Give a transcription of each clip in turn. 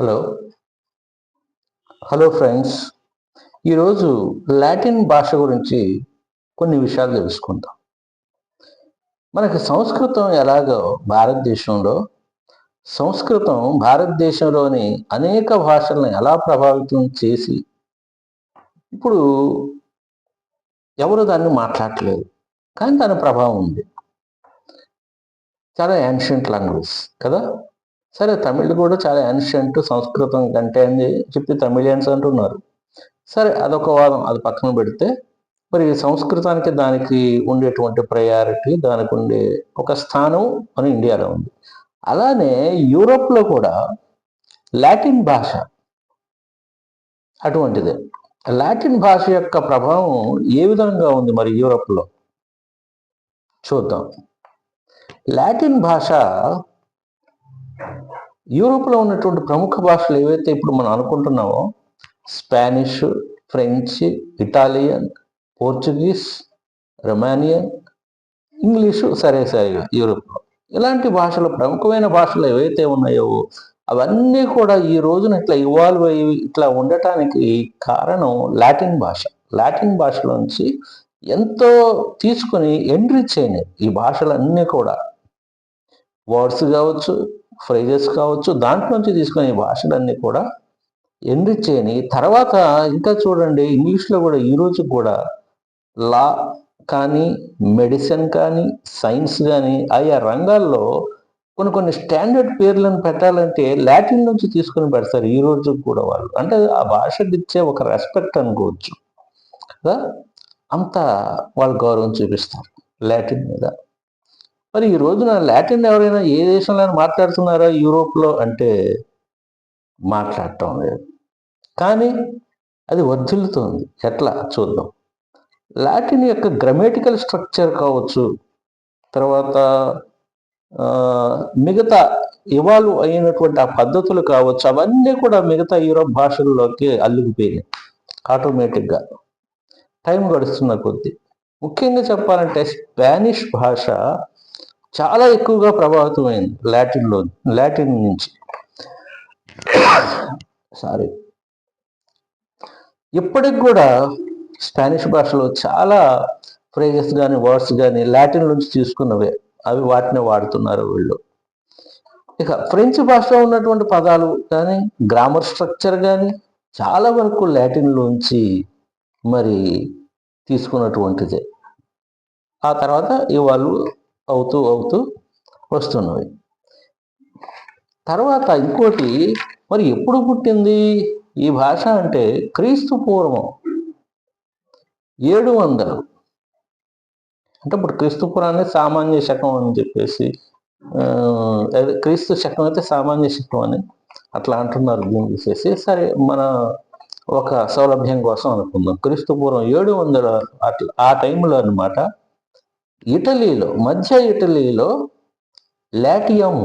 Hello hello friends ఈరోజు Latin భాష గురించి కొన్ని విషయాలు తెలుసుకుందాం. మనకి సంస్కృతం ఎలాగో భారతదేశంలో సంస్కృతం భారతదేశంలోని అనేక భాషలను ఎలా ప్రభావితం చేసి ఇప్పుడు ఎవరు దాన్ని మాట్లాడట్లేదు కానీ దాని ప్రభావం ఉంది. చాలా యాన్షియంట్ లాంగ్వేజ్ కదా? సరే తమిళ్ కూడా చాలా యాన్షియంట్ సంస్కృతం కంటే అని చెప్పి తమిళియన్స్ అంటున్నారు. సరే అదొక వాదం అది పక్కన పెడితే మరి సంస్కృతానికి దానికి ఉండేటువంటి ప్రయారిటీ దానికి ఉండే ఒక స్థానం మన ఇండియాలో ఉంది. అలానే యూరోప్లో కూడా లాటిన్ భాష అటువంటిదే. లాటిన్ భాష యొక్క ప్రభావం ఏ విధంగా ఉంది మరి యూరోప్లో? చూద్దాం. లాటిన్ భాష యూరోప్లో ఉన్నటువంటి ప్రముఖ భాషలు ఏవైతే ఇప్పుడు మనం అనుకుంటున్నామో Spanish French Italian Portuguese Romanian English సరే సరే యూరోప్లో. ఇలాంటి భాషలు ప్రముఖమైన భాషలు ఏవైతే ఉన్నాయో అవన్నీ కూడా ఈ రోజున ఇట్లా ఇవాల్వ్ అయ్యి ఇట్లా ఉండటానికి కారణం లాటిన్ భాష. లాటిన్ భాషలోంచి ఎంతో తీసుకొని ఎంట్రీ అయినాయి ఈ భాషలన్నీ కూడా. వర్డ్స్ కావచ్చు ఫ్రేజెస్ కావచ్చు దాంట్లోంచి తీసుకునే భాషలన్నీ కూడా ఎన్రిచ్ చేయని? తర్వాత ఇంకా చూడండి ఇంగ్లీష్లో కూడా ఈ కూడా లా కానీ మెడిసిన్ కానీ సైన్స్ కానీ ఆయా రంగాల్లో కొన్ని కొన్ని స్టాండర్డ్ పేర్లను పెట్టాలంటే లాటిన్ నుంచి తీసుకుని పెడతారు ఈ రోజు కూడా వాళ్ళు. అంటే ఆ భాషకి ఇచ్చే ఒక రెస్పెక్ట్ అనుకోవచ్చు. కదా? అంత వాళ్ళు గౌరవం చూపిస్తారు లాటిన్ మీద. మరి ఈ రోజున లాటిన్ ఎవరైనా ఏ దేశంలో మాట్లాడుతున్నారా? యూరోప్లో అంటే మాట్లాడటం లేదు. కానీ అది వర్ధిల్లుతోంది. ఎట్లా? చూద్దాం. లాటిన్ యొక్క గ్రామేటికల్ స్ట్రక్చర్ కావచ్చు తర్వాత మిగతా ఇవాల్వ్ అయినటువంటి ఆ పద్ధతులు కావచ్చు అవన్నీ కూడా మిగతా యూరోప్ భాషల్లోకి అల్లుకుపోయినాయి ఆటోమేటిక్గా. టైం గడుస్తున్న కొద్దీ. ముఖ్యంగా చెప్పాలంటే స్పానిష్ భాష చాలా ఎక్కువగా ప్రభావితమైంది లాటిన్లో లాటిన్ నుంచి. సారీ ఇప్పటికి కూడా స్పానిష్ భాషలో చాలా ఫ్రేజెస్ కానీ వర్డ్స్ కానీ లాటిన్ నుంచి తీసుకున్నవే. అవి వాటిని వాడుతున్నారు వీళ్ళు. ఇక ఫ్రెంచ్ భాషలో ఉన్నటువంటి పదాలు కానీ గ్రామర్ స్ట్రక్చర్ కానీ చాలా వరకు లాటిన్లోంచి మరి తీసుకున్నటువంటిదే. ఆ తర్వాత ఇవాళ అవుతూ అవుతూ వస్తున్నవి. తర్వాత ఇంకోటి మరి ఎప్పుడు పుట్టింది? ఈ భాష అంటే క్రీస్తు పూర్వం. ఏడు వందలు. అంటే ఇప్పుడు క్రీస్తు పురాన్ని సామాన్య శకం అని చెప్పేసి క్రీస్తు శకం అయితే సామాన్య శకం అని అట్లా అంటున్నారు దీన్ని చూసేసి సరే మన ఒక సౌలభ్యం కోసం అనుకుందాం. క్రీస్తు పూర్వం ఏడు వందల అట్లా ఆ టైంలో అనమాట ఇటలీలో మధ్య ఇటలీలో లాటియం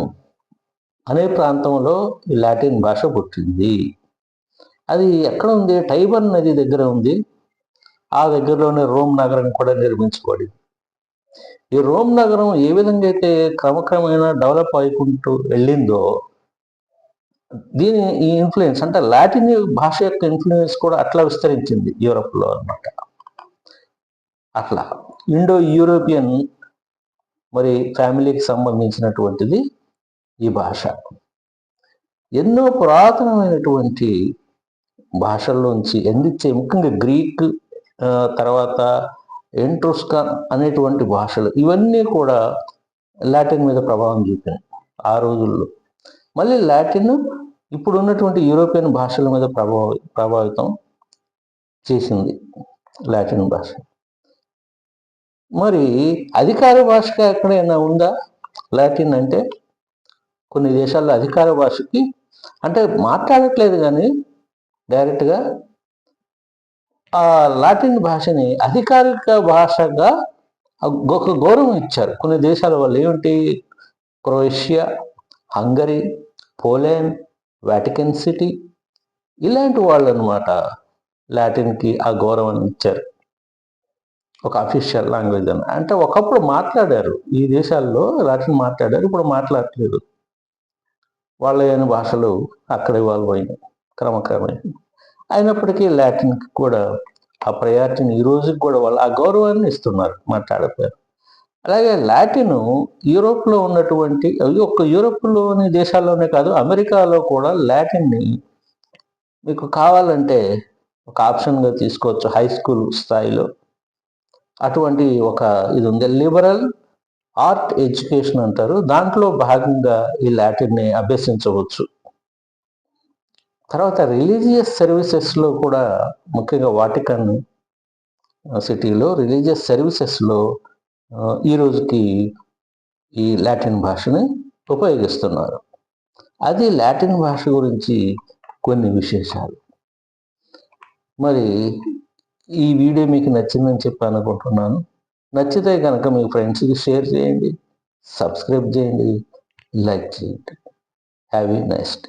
అనే ప్రాంతంలో ఈ లాటిన్ భాష పుట్టింది. అది ఎక్కడ ఉంది? టైబర్ నది దగ్గర ఉంది. ఆ దగ్గరలోనే రోమ్ నగరం కూడా నిర్మించబడింది. ఈ రోమ్ నగరం ఏ విధంగా అయితే క్రమక్రమేణా డెవలప్ అయికుంటూ వెళ్ళిందో దీని ఈ ఇన్ఫ్లుయెన్స్ అంటే లాటిన్ భాష యొక్క ఇన్ఫ్లుయెన్స్ కూడా అట్లా విస్తరించింది యూరప్లో అనమాట అట్లా. ఇండో యూరోపియన్ మరి ఫ్యామిలీకి సంబంధించినటువంటిది ఈ భాష. ఎన్నో పురాతనమైనటువంటి భాషల్లోంచి ఎందిచ్చే ముఖ్యంగా గ్రీక్ తర్వాత ఎంట్రోస్కాన్ అనేటువంటి భాషలు ఇవన్నీ కూడా లాటిన్ మీద ప్రభావం చూపాయి ఆ రోజుల్లో. మళ్ళీ లాటిన్ ఇప్పుడు ఉన్నటువంటి యూరోపియన్ భాషల మీద ప్రభావ ప్రభావితం చేసింది లాటిన్ భాష. మరి అధికార భాషగా ఎక్కడైనా ఉందా? లాటిన్ అంటే కొన్ని దేశాల్లో అధికార భాషకి అంటే మాట్లాడట్లేదు కానీ డైరెక్ట్గా ఆ లాటిన్ భాషని అధికారిక భాషగా ఒక గౌరవం ఇచ్చారు. కొన్ని దేశాల వాళ్ళు ఏమిటి? Croatia Hungary Poland Vatican City ఇలాంటి వాళ్ళు అనమాట లాటిన్కి ఆ గౌరవాన్ని ఇచ్చారు. ఒక అఫీషియల్ లాంగ్వేజ్ అని. అంటే ఒకప్పుడు మాట్లాడారు. ఈ దేశాల్లో లాటిన్ మాట్లాడారు ఇప్పుడు మాట్లాడలేదు వాళ్ళ భాషలు అక్కడ ఇవాల్వ్ అయినాయి క్రమక్రమే అయినప్పటికీ లాటిన్కి కూడా ఆ ప్రయారిటీని ఈ రోజుకి కూడా వాళ్ళు ఆ గౌరవాన్ని ఇస్తున్నారు మాట్లాడతారు అలాగే లాటిన్ యూరోప్లో ఉన్నటువంటి ఒక్క యూరోప్లోని దేశాల్లోనే కాదు అమెరికాలో కూడా లాటిన్ని మీకు కావాలంటే ఒక ఆప్షన్గా తీసుకోవచ్చు హై స్కూల్ స్థాయిలో అటువంటి ఒక ఇది ఉంది లిబరల్ ఆర్ట్ ఎడ్యుకేషన్ అంటారు. దాంట్లో భాగంగా ఈ లాటిన్ని అభ్యసించవచ్చు. తర్వాత రిలీజియస్ సర్వీసెస్లో కూడా ముఖ్యంగా వాటికన్ సిటీలో రిలీజియస్ సర్వీసెస్లో ఈ రోజుకి ఈ లాటిన్ భాషని ఉపయోగిస్తున్నారు. అది లాటిన్ భాష గురించి కొన్ని విశేషాలు. మరి ఈ వీడియో మీకు నచ్చిందని చెప్పి అనుకుంటున్నాను. నచ్చితే కనుక మీ ఫ్రెండ్స్కి షేర్ చేయండి సబ్స్క్రైబ్ చేయండి లైక్ చేయండి. హ్యావ్ ఈ నెక్స్ట్